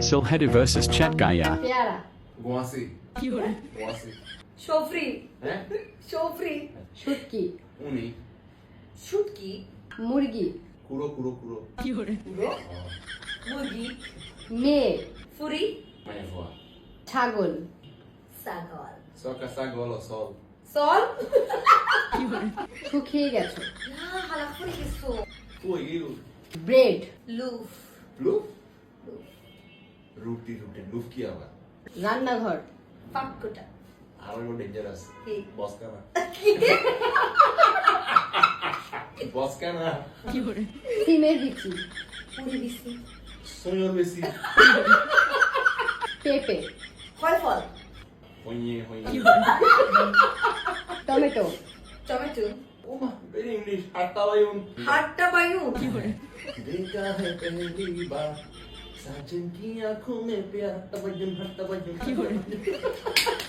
Silhedi versus Chatgaya. পেয়ারা গোয়াসি গোয়াসি সফরি হ্যাঁ সফরি শুটকি উনি শুটকি মুরগি কুড়ো কুড়ো কুড়ো পুরো মুরগি মেয়ে ফুরি মানে ভুয়া ছাগল সাগল সকা সাগল সল সল শুকিয়ে গেছো না হালা ফুরি কিছু কই গিল ব্রেড লুফ লুফ রুটি রুটি লুফকি আবার। রান্নাঘর। পাক্কটা আমার কোনো ডেঞ্জার আছে। বসকা না বসকা না সিমের বিচি। পুরি বিচি। সোনার বেশি পেপে। ফল ফল। হইয়ে হইয়ে। টমেটো। টমেটো। ওমা ভেরি ইংলিশ হাট্টা বায়ুন। হাট্টা বায়ুন। কি করে দেখা হে পেহলি বা। साजन की आंखों में प्यार तबज्जुम हट तबज्जुम